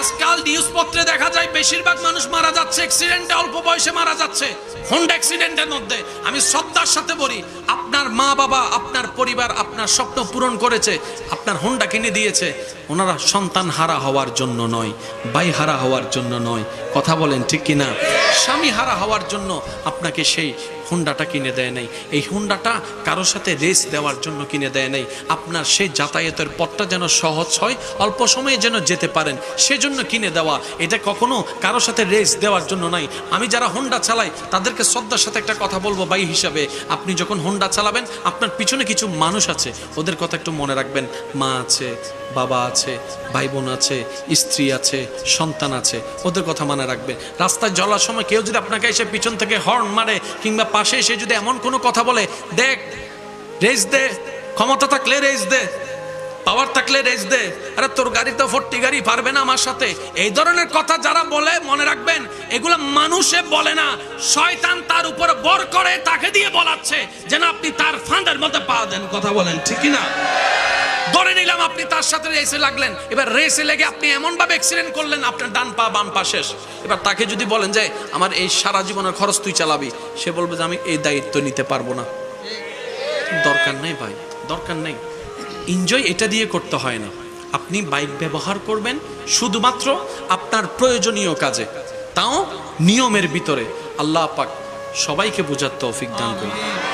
আজকাল নিউজপত্রে দেখা যায় বেশিরভাগ মানুষ মারা যাচ্ছে অ্যাক্সিডেন্টে অল্প বয়সে মারা যাচ্ছে। হোন্ডা অ্যাক্সিডেন্টের মধ্যে। আমি শ্রদ্ধার সাথে বলি, আপনার মা বাবা, আপনার পরিবার, আপনার স্বপ্ন পূরণ করেছে, আপনার হোন্ডা কিনে দিয়েছে। ওনারা সন্তান হারা হওয়ার জন্য নয় বাই হারা হওয়ার জন্য নয়। কথা বলেন ঠিক কিনা? স্বামী হারা হওয়ার জন্য আপনাকে সেই হুন্ডাটা কিনে দেয় নাই। এই হুন্ডাটা কারোর সাথে রেস দেওয়ার জন্য কিনে দেয় নাই। আপনার সেই যাতায়াতের পথটা যেন সহজ হয়, অল্প সময়ে যেন যেতে পারেন, সেজন্য কিনে দেওয়া। এটা কখনো কারোর সাথে রেস দেওয়ার জন্য নাই। আমি যারা হোন্ডা চালাই, তাদেরকে শ্রদ্ধার সাথে একটা কথা বলব বাই হিসাবে। আপনি যখন হোন্ডা চালাবেন, আপনার পিছনে কিছু মানুষ আছে। ওদের কথা একটু মনে রাখবেন। মা আছে, বাবা আছে ভাই বোন আছে, স্ত্রী আছে, সন্তান আছে। ওদের কথা মনে রাখবেন। রাস্তায় চলার সময় কেউ যদি আপনাকে এসে পিছন থেকে হর্ন মারে কিংবা পাশে এসে যদি এমন কোনো কথা বলে, দেখ রেস দে, ক্ষমতা থাকলে রেস দে পাওয়ার থাকলে রেস দে, আরে তোর গাড়ি তো ফোরটি গাড়ি, পারবে না আমার সাথে। এই ধরনের কথা যারা বলে, মনে রাখবেন, এগুলো মানুষে বলে না। শয়তান তার উপর বর করে, তাকে দিয়ে বলাচ্ছে, যেন আপনি তার ফাঁদের মধ্যে পা দেন, কথা বলেন, ঠিক না ধরে নিলাম আপনি তার সাথে রেসে লাগলেন। এবার রেসে লেগে আপনি এমনভাবে অ্যাক্সিডেন্ট করলেন, আপনার ডান পা, বাম পা শেষ। এবার তাকে যদি বলেন যে, আমার এই সারা জীবনের খরচ তুই চালাবি, সে বলবে যে, আমি এই দায়িত্ব নিতে পারব না। দরকার নেই ভাই, দরকার নেই। এনজয় এটা দিয়ে করতে হয় না। আপনি বাইক ব্যবহার করবেন শুধুমাত্র আপনার প্রয়োজনীয় কাজে। তাও নিয়মের ভিতরে। আল্লাহ পাক সবাইকে বোঝার তৌফিক দান করুন।